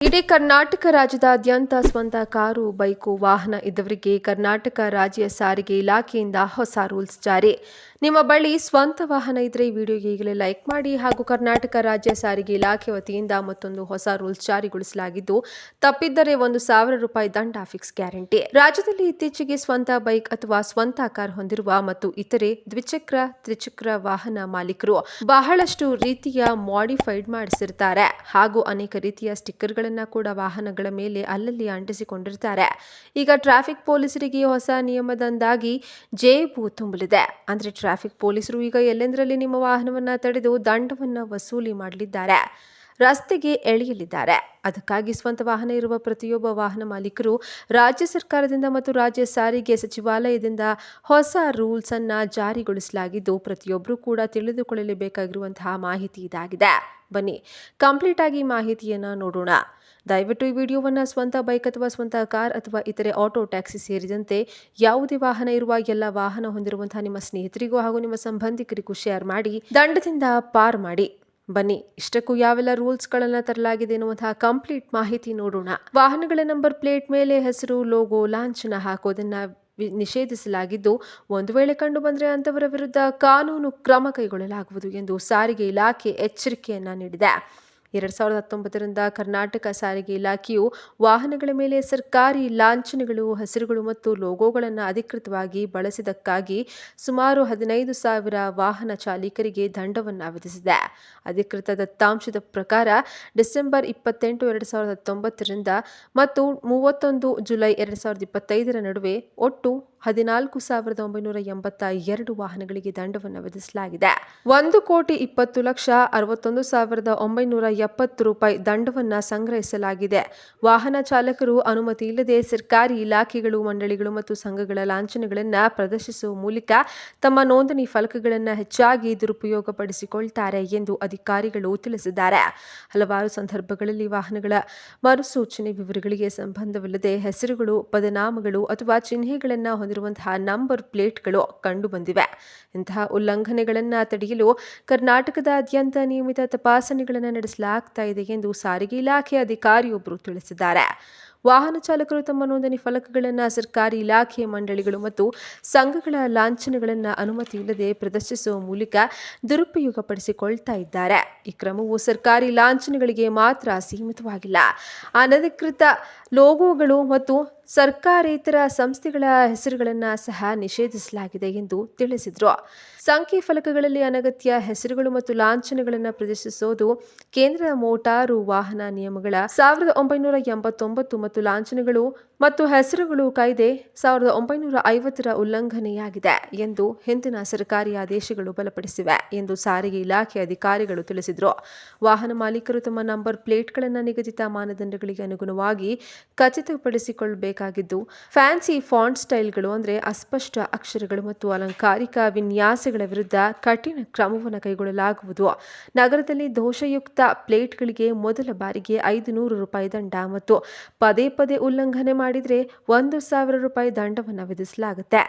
ಇಡೀ ಕರ್ನಾಟಕ ರಾಜ್ಯದಾದ್ಯಂತ ಸ್ವಂತ ಕಾರು, ಬೈಕು, ವಾಹನ ಇದ್ದವರಿಗೆ ಕರ್ನಾಟಕ ರಾಜ್ಯ ಸಾರಿಗೆ ಇಲಾಖೆಯಿಂದ ಹೊಸ ರೂಲ್ಸ್ ಜಾರಿ. ನಿಮ್ಮ ಬಳಿ ಸ್ವಂತ ವಾಹನ ಇದ್ರೆ ಈ ವಿಡಿಯೋಗೆ ಈಗಲೇ ಲೈಕ್ ಮಾಡಿ ಹಾಗೂ ಕರ್ನಾಟಕ ರಾಜ್ಯ ಸಾರಿಗೆ ಇಲಾಖೆ ವತಿಯಿಂದ ಮತ್ತೊಂದು ಹೊಸ ರೂಲ್ಸ್ ಜಾರಿಗೊಳಿಸಲಾಗಿದ್ದು, ತಪ್ಪಿದ್ದರೆ ಒಂದು ಸಾವಿರ ರೂಪಾಯಿ ದಂಡ ಫಿಕ್ಸ್ ಗ್ಯಾರಂಟಿ. ರಾಜ್ಯದಲ್ಲಿ ಇತ್ತೀಚೆಗೆ ಸ್ವಂತ ಬೈಕ್ ಅಥವಾ ಸ್ವಂತ ಕಾರ್ ಹೊಂದಿರುವ ಮತ್ತು ಇತರೆ ದ್ವಿಚಕ್ರ, ತ್ರಿಚಕ್ರ ವಾಹನ ಮಾಲೀಕರು ಬಹಳಷ್ಟು ರೀತಿಯ ಮಾಡಿಫೈಡ್ ಮಾಡಿಸಿರ್ತಾರೆ. ಹಾಗೂ ಅನೇಕ ರೀತಿಯ ಸ್ಟಿಕ್ಕರ್ಗಳನ್ನು ಕೂಡ ವಾಹನಗಳ ಮೇಲೆ ಅಲ್ಲಲ್ಲಿ ಅಂಟಿಸಿಕೊಂಡಿರ್ತಾರೆ. ಈಗ ಟ್ರಾಫಿಕ್ ಪೊಲೀಸರಿಗೆ ಹೊಸ ನಿಯಮದಂದಾಗಿ ಜೇಬು ತುಂಬಲಿದೆ. ಅಂದ್ರೆ ಟ್ರಾಫಿಕ್ ಪೊಲೀಸರು ಈಗ ಎಲ್ಲೆಂದರಲ್ಲಿ ನಿಮ್ಮ ವಾಹನವನ್ನ ತಡೆದು ದಂಡವನ್ನು ವಸೂಲಿ ಮಾಡಲಿದ್ದಾರೆ. ರಸ್ತೆಗೆ ಎಳೆಯಲಿದ್ದಾರೆ. ಅದಕ್ಕಾಗಿ ಸ್ವಂತ ವಾಹನ ಇರುವ ಪ್ರತಿಯೊಬ್ಬ ವಾಹನ ಮಾಲೀಕರು ರಾಜ್ಯ ಸರ್ಕಾರದಿಂದ ಮತ್ತು ರಾಜ್ಯ ಸಾರಿಗೆ ಸಚಿವಾಲಯದಿಂದ ಹೊಸ ರೂಲ್ಸ್ ಅನ್ನ ಜಾರಿಗೊಳಿಸಲಾಗಿದ್ದು ಪ್ರತಿಯೊಬ್ಬರೂ ಕೂಡ ತಿಳಿದುಕೊಳ್ಳಲೇಬೇಕಾಗಿರುವಂತಹ ಮಾಹಿತಿ ಇದಾಗಿದೆ. ಬನ್ನಿ, ಕಂಪ್ಲೀಟ್ ಆಗಿ ಮಾಹಿತಿಯನ್ನ ನೋಡೋಣ. ದಯವಿಟ್ಟು ಈ ವಿಡಿಯೋವನ್ನು ಸ್ವಂತ ಬೈಕ್ ಅಥವಾ ಸ್ವಂತ ಕಾರ್ ಅಥವಾ ಇತರೆ ಆಟೋ, ಟ್ಯಾಕ್ಸಿ ಸೇರಿದಂತೆ ಯಾವುದೇ ವಾಹನ ಇರುವ ಎಲ್ಲ ವಾಹನ ಹೊಂದಿರುವಂತಹ ನಿಮ್ಮ ಸ್ನೇಹಿತರಿಗೂ ಹಾಗೂ ನಿಮ್ಮ ಸಂಬಂಧಿಕರಿಗೂ ಶೇರ್ ಮಾಡಿ, ದಂಡದಿಂದ ಪಾರ್ ಮಾಡಿ. ಬನ್ನಿ, ಇಷ್ಟಕ್ಕೂ ಯಾವೆಲ್ಲ ರೂಲ್ಸ್ಗಳನ್ನು ತರಲಾಗಿದೆ ಎನ್ನುವಂತಹ ಕಂಪ್ಲೀಟ್ ಮಾಹಿತಿ ನೋಡೋಣ. ವಾಹನಗಳ ನಂಬರ್ ಪ್ಲೇಟ್ ಮೇಲೆ ಹೆಸರು, ಲೋಗೋ, ಲಾಂಛನ ಹಾಕೋದನ್ನ ನಿಷೇಧಿಸಲಾಗಿದ್ದು, ಒಂದು ವೇಳೆ ಕಂಡು ಬಂದರೆ ಅಂತವರ ವಿರುದ್ಧ ಕಾನೂನು ಕ್ರಮ ಕೈಗೊಳ್ಳಲಾಗುವುದು ಎಂದು ಸಾರಿಗೆ ಇಲಾಖೆ ಎಚ್ಚರಿಕೆಯನ್ನ ನೀಡಿದೆ. ಎರಡ್ ಸಾವಿರದ ಹತ್ತೊಂಬತ್ತರಿಂದ ಕರ್ನಾಟಕ ಸಾರಿಗೆ ಇಲಾಖೆಯು ವಾಹನಗಳ ಮೇಲೆ ಸರ್ಕಾರಿ ಲಾಂಛನಗಳು, ಹಸಿರುಗಳು ಮತ್ತು ಲೋಗೋಗಳನ್ನು ಅಧಿಕೃತವಾಗಿ ಬಳಸಿದ್ದಕ್ಕಾಗಿ ಸುಮಾರು ಹದಿನೈದು ಸಾವಿರ ವಾಹನ ಚಾಲಕರಿಗೆ ದಂಡವನ್ನು ವಿಧಿಸಿದೆ. ಅಧಿಕೃತ ದತ್ತಾಂಶದ ಪ್ರಕಾರ ಡಿಸೆಂಬರ್ ಇಪ್ಪತ್ತೆಂಟು, ಎರಡು ಸಾವಿರದ ಹತ್ತೊಂಬತ್ತರಿಂದ ಮತ್ತು ಮೂವತ್ತೊಂದು ಜುಲೈ ಎರಡು ಸಾವಿರದ ಇಪ್ಪತ್ತೈದರ ನಡುವೆ ಒಟ್ಟು ಹದಿನಾಲ್ಕು ಸಾವಿರದ ಒಂಬೈನೂರ ಎಂಬತ್ತ ಎರಡು ವಾಹನಗಳಿಗೆ ದಂಡವನ್ನು ವಿಧಿಸಲಾಗಿದೆ. ಒಂದು ಕೋಟಿ ಇಪ್ಪತ್ತು ಲಕ್ಷ ಅರವತ್ತೊಂದು ಸಾವಿರದ ಒಂಬೈನೂರ ಎಪ್ಪತ್ತು ರೂಪಾಯಿ ದಂಡವನ್ನು ಸಂಗ್ರಹಿಸಲಾಗಿದೆ. ವಾಹನ ಚಾಲಕರು ಅನುಮತಿ ಇಲ್ಲದೆ ಸರ್ಕಾರಿ ಇಲಾಖೆಗಳು, ಮಂಡಳಿಗಳು ಮತ್ತು ಸಂಘಗಳ ಲಾಂಛನಗಳನ್ನು ಪ್ರದರ್ಶಿಸುವ ಮೂಲಕ ತಮ್ಮ ನೋಂದಣಿ ಫಲಕಗಳನ್ನು ಹೆಚ್ಚಾಗಿ ದುರುಪಯೋಗಪಡಿಸಿಕೊಳ್ತಾರೆ ಎಂದು ಅಧಿಕಾರಿಗಳು ತಿಳಿಸಿದ್ದಾರೆ. ಹಲವಾರು ಸಂದರ್ಭಗಳಲ್ಲಿ ವಾಹನಗಳ ಮರುಸೂಚನೆ ವಿವರಗಳಿಗೆ ಸಂಬಂಧವಿಲ್ಲದೆ ಹೆಸರುಗಳು, ಪದನಾಮಗಳು ಅಥವಾ ಚಿಹ್ನೆಗಳನ್ನು ಹೊಂದಿರುವಂತಹ ನಂಬರ್ ಪ್ಲೇಟ್ಗಳು ಕಂಡುಬಂದಿವೆ. ಇಂತಹ ಉಲ್ಲಂಘನೆಗಳನ್ನು ತಡೆಯಲು ಕರ್ನಾಟಕದಾದ್ಯಂತ ನಿಯಮಿತ ತಪಾಸಣೆಗಳನ್ನು ನಡೆಸಲಾಗ್ತಾ ಇದೆ ಎಂದು ಸಾರಿಗೆ ಇಲಾಖೆ ಅಧಿಕಾರಿಯೊಬ್ಬರು ತಿಳಿಸಿದ್ದಾರೆ. ವಾಹನ ಚಾಲಕರು ತಮ್ಮ ನೋಂದಣಿ ಫಲಕಗಳನ್ನು ಸರ್ಕಾರಿ ಇಲಾಖೆ ಮಂಡಳಿಗಳು ಮತ್ತು ಸಂಘಗಳ ಲಾಂಛನಗಳನ್ನು ಅನುಮತಿ ಇಲ್ಲದೆ ಪ್ರದರ್ಶಿಸುವ ಮೂಲಕ ದುರುಪಯೋಗಪಡಿಸಿಕೊಳ್ತಾ ಇದ್ದಾರೆ. ಈ ಕ್ರಮವು ಸರ್ಕಾರಿ ಲಾಂಛನಗಳಿಗೆ ಮಾತ್ರ ಸೀಮಿತವಾಗಿಲ್ಲ. ಅನಧಿಕೃತ ಲೋಗೋಗಳು ಮತ್ತು ಸರ್ಕಾರೇತರ ಸಂಸ್ಥೆಗಳ ಹೆಸರುಗಳನ್ನು ಸಹ ನಿಷೇಧಿಸಲಾಗಿದೆ ಎಂದು ತಿಳಿಸಿದರು. ಸಂಖ್ಯೆ ಫಲಕಗಳಲ್ಲಿ ಅನಗತ್ಯ ಹೆಸರುಗಳು ಮತ್ತು ಲಾಂಛನಗಳನ್ನು ಪ್ರದರ್ಶಿಸೋದು ಕೇಂದ್ರ ಮೋಟಾರು ವಾಹನ ನಿಯಮಗಳ ಸಾವಿರದ ಒಂಬೈನೂರ ಎಂಬತ್ತೊಂಬತ್ತು ಮತ್ತು ಲಾಂಛನಗಳು ಮತ್ತು ಹೆಸರುಗಳು ಕಾಯ್ದೆ ಸಾವಿರದ ಒಂಬೈನೂರ ಐವತ್ತರ ಉಲ್ಲಂಘನೆಯಾಗಿದೆ ಎಂದು ಹಿಂದಿನ ಸರ್ಕಾರಿ ಆದೇಶಗಳು ಬಲಪಡಿಸಿವೆ ಎಂದು ಸಾರಿಗೆ ಇಲಾಖೆ ಅಧಿಕಾರಿಗಳು ತಿಳಿಸಿದರು. ವಾಹನ ಮಾಲೀಕರು ತಮ್ಮ ನಂಬರ್ ಪ್ಲೇಟ್ಗಳನ್ನು ನಿಗದಿತ ಮಾನದಂಡಗಳಿಗೆ ಅನುಗುಣವಾಗಿ ಖಚಿತಪಡಿಸಿಕೊಳ್ಳಬೇಕಾಗಿದ್ದು, ಫ್ಯಾನ್ಸಿ ಫಾಂಟ್ ಸ್ಟೈಲ್ಗಳು ಅಂದರೆ ಅಸ್ಪಷ್ಟ ಅಕ್ಷರಗಳು ಮತ್ತು ಅಲಂಕಾರಿಕ ವಿನ್ಯಾಸಗಳ ವಿರುದ್ಧ ಕಠಿಣ ಕ್ರಮವನ್ನು ಕೈಗೊಳ್ಳಲಾಗುವುದು. ನಗರದಲ್ಲಿ ದೋಷಯುಕ್ತ ಪ್ಲೇಟ್ಗಳಿಗೆ ಮೊದಲ ಬಾರಿಗೆ ಐದು ನೂರು ರೂಪಾಯಿ ದಂಡ ಮತ್ತು ಪದೇ ಪದೇ ಉಲ್ಲಂಘನೆ ಮಾಡಿದರೆ ಒಂದು ಸಾವಿರ ರೂಪಾಯಿ ದಂಡವನ್ನು ವಿಧಿಸಲಾಗುತ್ತೆ.